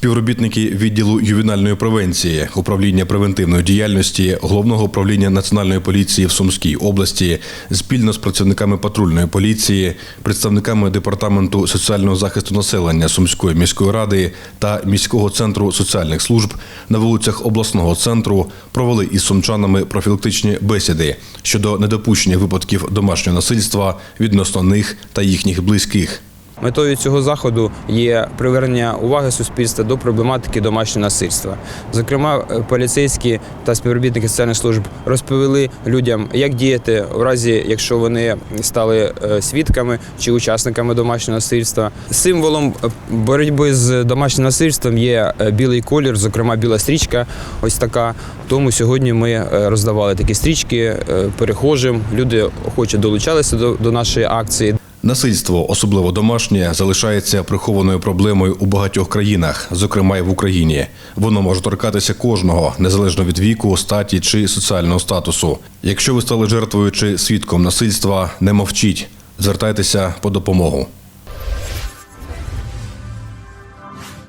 Співробітники відділу ювенальної превенції, управління превентивної діяльності головного управління національної поліції в Сумській області спільно з працівниками патрульної поліції, представниками департаменту соціального захисту населення Сумської міської ради та міського центру соціальних служб на вулицях обласного центру провели із сумчанами профілактичні бесіди щодо недопущення випадків домашнього насильства відносно них та їхніх близьких. Метою цього заходу є привернення уваги суспільства до проблематики домашнього насильства. Зокрема, е, поліцейські та співробітники соціальних служб розповіли людям, як діяти в разі, якщо вони стали е, свідками чи учасниками домашнього насильства. Символом е, боротьби з домашнім насильством є білий колір, зокрема біла стрічка. Ось така. Тому сьогодні ми роздавали такі стрічки перехожим. Люди охоче долучалися до, до нашої акції. Насильство, особливо домашнє, залишається прихованою проблемою у багатьох країнах, зокрема й в Україні. Воно може торкатися кожного, незалежно від віку, статі чи соціального статусу. Якщо ви стали жертвою чи свідком насильства, не мовчіть, звертайтеся по допомогу.